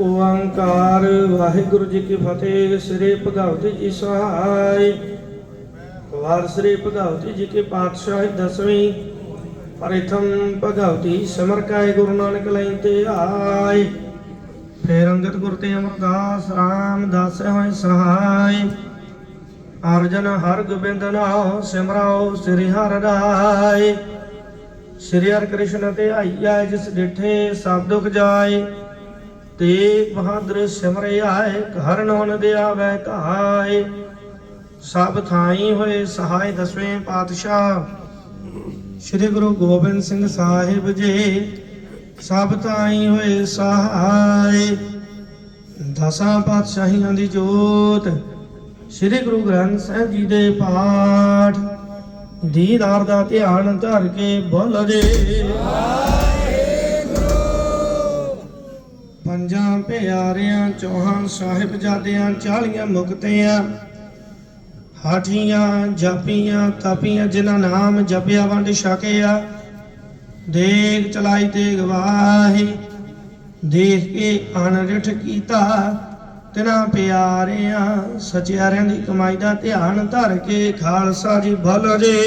ਓੰਕਾਰ। ਵਾਹਿਗੁਰੂ ਜੀ ਕੀ ਫਤਿਹ। ਸ੍ਰੀ ਭਗਵਤੀ ਜੀ ਸਹਾਇ ਵਾਰ ਸ੍ਰੀ ਭਗਵਤੀ ਜੀ ਕੀ ਪਾਤਸ਼ਾਹੀ ਦਸਵੀਂ। ਪ੍ਰਥਮ ਭਗਵਤੀ ਸਿਮਰ ਗੁਰੂ ਨਾਨਕ ਲਈ ਤੇ ਆਏ। ਫੇਰ ਅੰਗਦ ਗੁਰ ਤੇ ਅਮਰਦਾਸ ਰਾਮਦਾਸ ਹੋਏ ਸਹਾਇ ਅਰਜਨ ਹਰ ਗੋਬਿੰਦ ਨਾਮ ਸਿਮਰਾਓ ਸ੍ਰੀ ਹਰਿ ਰਾਏ। ਸ੍ਰੀ ਹਰਿ ਕ੍ਰਿਸ਼ਨ ਤੇ ਆਈਆ ਜਿਸ ਡਿਠੇ ਸਭ ਦੁਖ ਜਾਏ। ਤੇ ਬਹਾਦਰ ਸਿਮਰੇ ਆਏ, ਘਰ ਨੋਨ ਦੇ ਕਹਾਏ ਸਭ ਥਾਈ ਹੋਏ ਸਹਾਇ ਦਸਵੇਂ ਪਾਤਸ਼ਾਹ। ਸ੍ਰੀ ਗੁਰੂ ਗੋਬਿੰਦ ਸਿੰਘ ਸਾਹਿਬ ਜੀ, ਸਭ ਥਾਈ ਹੋਏ ਸਹਾਇ। ਦਸਾਂ ਪਾਤਸ਼ਾਹੀਆਂ ਦੀ ਜੋਤ, ਸ੍ਰੀ ਗੁਰੂ ਗ੍ਰੰਥ ਸਾਹਿਬ ਜੀ ਦੇ ਪਾਠ। ਦੀਦਾਰ ਦਾ ਧਿਆਨ ਧਰ ਕੇ ਬੋਲ ਜੇ। ਪੰਜਾਂ ਪਿਆਰਿਆਂ, ਚੌਹਾਂ ਸਾਹਿਬਜ਼ਾਦਿਆਂ ਚਾਲੀਆਂ ਮੁਕਤਿਆਂ, ਹਾਠੀਆਂ, ਜਾਪੀਆਂ, ਤਾਪੀਆਂ, ਜਿਨ੍ਹਾਂ ਨਾਮ ਜਪਿਆ ਵੰਡ ਛਕਿਆ। ਦੇਖ ਚਲਾਈ ਤੇ ਗਵਾਹੀ ਦੇਖ ਕੇ ਅਨਰਿਠ ਕੀਤਾ। ਤਿਨਾ ਪਿਆਰਿਆਂ, ਸਚਿਆਰਿਆਂ ਦੀ ਕਮਾਈ ਦਾ ਧਿਆਨ ਧਰ ਕੇ ਖਾਲਸਾ ਜੀ ਭਲੋ ਜੇ।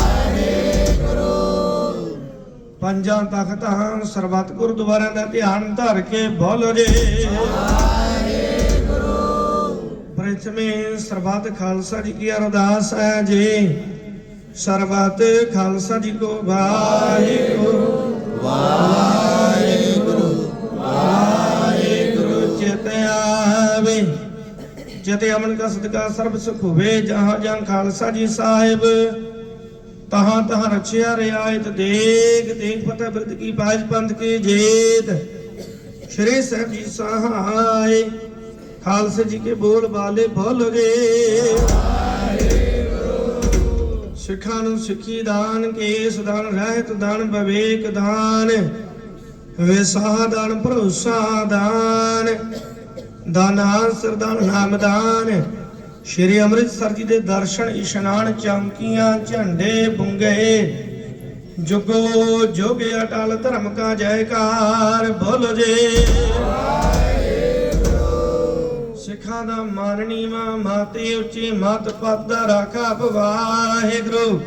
ਪੰਜਾਂ ਤਖਤਾਂ ਸਰਬੱਤ ਗੁਰਦੁਆਰਿਆਂ ਦਾ ਧਿਆਨ ਧਰ ਕੇ ਬੋਲੋ ਜੀ। ਪ੍ਰਥਮੇ ਸਰਬੱਤ ਖਾਲਸਾ ਜੀ ਕੀ ਅਰਦਾਸ ਹੈ ਜੀ। ਸਰਬੱਤ ਖਾਲਸਾ ਜੀ ਕੋ ਵਾਹਿਗੁਰੂ। ਵਾਹਿਗੁਰੂ ਵਾਹਿਗੁਰੂ ਚਿਤ ਆਵੇ। ਜਤੇ ਅਮਨ ਕਾ ਸਦਕਾ ਸਰਬ ਸੁਖ ਹੋਵੇ, ਜਹਾਂ ਜਹਾਂ ਖਾਲਸਾ ਜੀ ਸਾਹਿਬ। ਤਹਾਂ ਤਹਾਂ ਰਚਿਆ ਰਿਆਇਤ ਦੇਗ ਦੇਗ ਫਤਿਹ ਬਿਰਦ ਕੀ ਬਾਜ ਪੰਥ ਕੀ ਜੇਤ। ਸ਼੍ਰੀ ਸਾਹਿਬ ਜੀ ਸਹਾਇ ਖਾਲਸੇ ਜੀ ਕੇ ਬੋਲ ਬਾਲੇ ਬੋਲੋਗੇ ਸਿੱਖਾਂ ਨੂੰ ਸਿੱਖੀ ਦਾਨ, ਕੇਸ ਦਾਨ, ਰਹਿਤ ਦਾਨ, ਵਿਵੇਕ ਦਾਨ, ਵਿਸਾਹ ਦਾਨ, ਭਰੋਸਾ ਦਾਨ ਦਾਨ ਸਰਦਾਨ ਨਾਮਦਾਨ ਸ਼੍ਰੀ ਅੰਮ੍ਰਿਤਸਰ ਜੀ ਦੇ ਦਰਸ਼ਨ ਇਸ਼ਨਾਨ ਚਮਕੀਆਂ ਝੰਡੇ ਬੁੰਗੇ। ਜੁਗੋ ਜੁਗ ਅਟਲ ਧਰਮ ਕਾ ਜੈਕਾਰ ਬੋਲੋ ਜੇ। ਸਿੱਖਾਂ ਦਾ ਮਾਨਣੀ ਮਾ, ਮਾਤੇ ਉੱਚੀ ਮਤ ਪਦ ਦਾ ਰਾਖਾ ਵਾਹਿਗੁਰੂ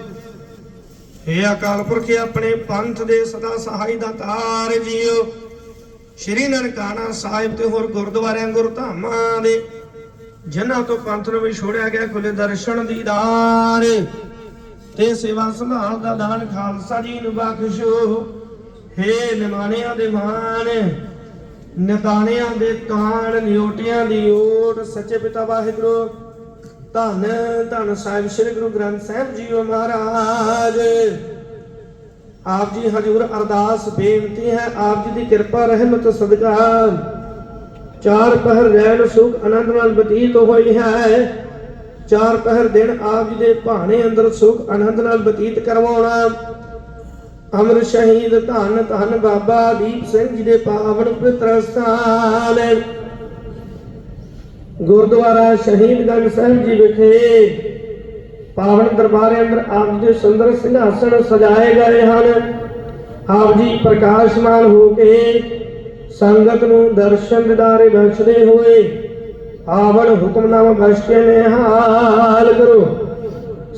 हे ਅਕਾਲ ਪੁਰਖ ਆਪਣੇ ਪੰਥ ਦੇ ਸਦਾ ਸਹਾਈ ਦਾ ਤਾਰ ਜੀਓ। ਸ਼੍ਰੀ ਨਨਕਾਣਾ ਸਾਹਿਬ ਤੇ ਹੋਰ ਗੁਰਦੁਆਰਿਆਂ, ਗੁਰਧਾਮਾਂ ਦੇ ਜਿਨ੍ਹਾਂ ਤੋਂ ਪੰਥ ਨੂੰ ਵਿਛੋੜਿਆ ਗਿਆ ਖੁੱਲੇ ਦਰਸ਼ਨ ਦੀਦਾਰ ਤੇ ਸੇਵਾ ਸੰਭਾਲ ਦਾ ਦਾਨ ਖਾਲਸਾ ਜੀ ਨੂੰ ਬਖਸ਼ੋ ਹੇ ਨਿਮਾਣਿਆਂ ਦੇ ਮਾਨ ਨਿਤਾਣਿਆਂ ਦੇ ਤਾਣ ਨਿਓਟਿਆਂ ਦੀ ਓਟ, ਸੱਚੇ ਪਿਤਾ ਵਾਹਿਗੁਰੂ, ਧੰਨ ਧੰਨ ਸਾਹਿਬ ਸ੍ਰੀ ਗੁਰੂ ਗ੍ਰੰਥ ਸਾਹਿਬ ਜੀਓ ਮਹਾਰਾਜ। ਆਪ ਜੀ ਹਜੂਰ ਅਰਦਾਸ ਬੇਨਤੀ ਹੈ, ਆਪ ਜੀ ਦੀ ਕਿਰਪਾ, ਰਹਿਮਤ, ਸਦਕਾ। ਚਾਰ ਪਹਿਰ ਰਹਿਣ ਸੁਖ ਆਨੰਦ ਨਾਲ ਬਤੀਤ ਹੋਈ ਹੈ। ਚਾਰ ਪਹਿਰ ਦਿਨ ਆਪ ਜੀ ਦੇ ਭਾਣੇ ਅੰਦਰ ਸੁਖ ਆਨੰਦ ਨਾਲ ਬਤੀਤ ਕਰਵਾਉਣਾ। ਅਮਰ ਸ਼ਹੀਦ ਧੰਨ ਧੰਨ ਬਾਬਾ ਦੀਪ ਸਿੰਘ ਜੀ ਦੇ ਪਾਵਨ ਪਵਿੱਤਰ ਸਥਾਨ। ਗੁਰਦੁਆਰਾ ਸ਼ਹੀਦਗੰਜ ਸਾਹਿਬ ਜੀ ਵਿਖੇ ਪਾਵਨ ਦਰਬਾਰ ਅੰਦਰ ਆਪ ਜੀ ਦੇ ਸੁੰਦਰ ਸਿੰਘਾਸਣ ਸਜਾਏ ਗਏ ਹਨ। ਆਪ ਜੀ ਪ੍ਰਕਾਸ਼ਮਾਨ ਹੋ ਕੇ ਸੰਗਤ ਨੂੰ ਦਰਸ਼ਨ ਦਿਦਾਰੇ ਬਖਸ਼ਦੇ ਹੋਏ ਆਵਣ ਹੁਕਮਨਾਮਾ ਬਖਸ਼ ਕੇ ਨਿਹਾਲ ਕਰੋ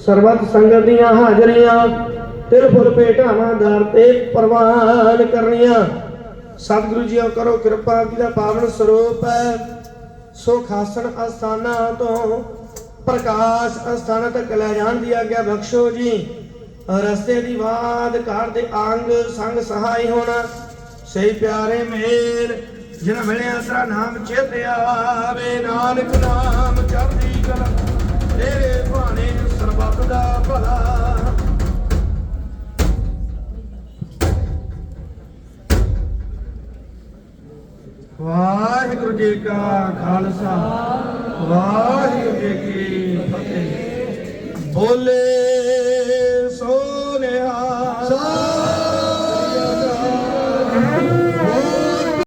ਸਰਬੱਤ ਸੰਗਤ ਦੀਆਂ ਹਾਜ਼ਰੀਆਂ ਤਿਲ ਭੇਟਾਵਾਂ ਦਰ ਤੇ ਪ੍ਰਵਾਨ ਕਰਨੀਆਂ। ਸਤਿਗੁਰੂ ਜੀਓ ਕਰੋ ਕਿਰਪਾ ਜੀ ਦਾ ਪਾਵਨ ਸਰੂਪ ਹੈ, ਸੋ ਖਾਸਣ ਅਸਥਾਨਾਂ ਤੋਂ ਪ੍ਰਕਾਸ਼ ਅਸਥਾਨਾਂ ਤੱਕ ਲੈ ਜਾਣ ਦੀ ਆਗਿਆ ਬਖਸ਼ੋ ਜੀ। ਰਸਤੇ ਦੀ ਬਾਦ ਘਰ ਦੇ ਅੰਗ ਸੰਗ ਸਹਾਈ ਹੋਣਾ ਸਹੀ ਪਿਆਰੇ ਮੇਰ ਜਿਨ ਮਿਲਿਆ ਤੇਰਾ ਨਾਮ ਚੇਤੇ ਆਵੇ, ਨਾਨਕ ਨਾਮ ਚੜ੍ਹਦੀ ਕਲਾ, ਤੇਰੇ ਭਾਣੇ ਸਰਬੱਤ ਦਾ ਭਲਾ। ਵਾਹਿਗੁਰੂ ਜੀ ਕਾ ਖਾਲਸਾ, ਵਾਹਿਗੁਰੂ ਜੀ ਕੀ ਫਤਿਹ। ਬੋਲੇ